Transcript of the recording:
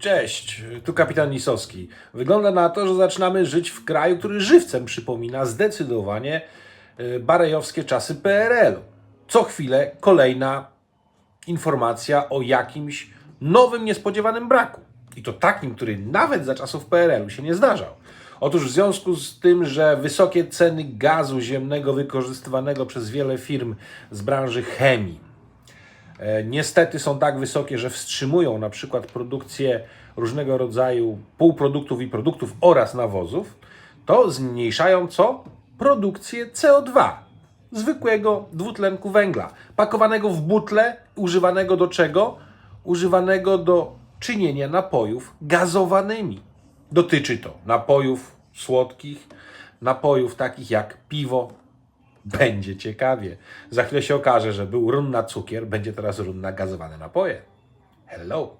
Cześć, tu kapitan Nisowski. Wygląda na to, że zaczynamy żyć w kraju, który żywcem przypomina zdecydowanie y, barejowskie czasy PRL-u. Co chwilę kolejna informacja o jakimś nowym, niespodziewanym braku. I to takim, który nawet za czasów PRL-u się nie zdarzał. Otóż w związku z tym, że wysokie ceny gazu ziemnego wykorzystywanego przez wiele firm z branży chemii, e, niestety są tak wysokie, że wstrzymują na przykład produkcję różnego rodzaju półproduktów i produktów oraz nawozów, to zmniejszają co? Produkcję CO2, zwykłego dwutlenku węgla, pakowanego w butle, używanego do czego? Używanego do czynienia napojów gazowanymi. Dotyczy to napojów słodkich, napojów takich jak piwo, będzie ciekawie. Za chwilę się okaże, że był run na cukier, będzie teraz run na gazowane napoje. Hello.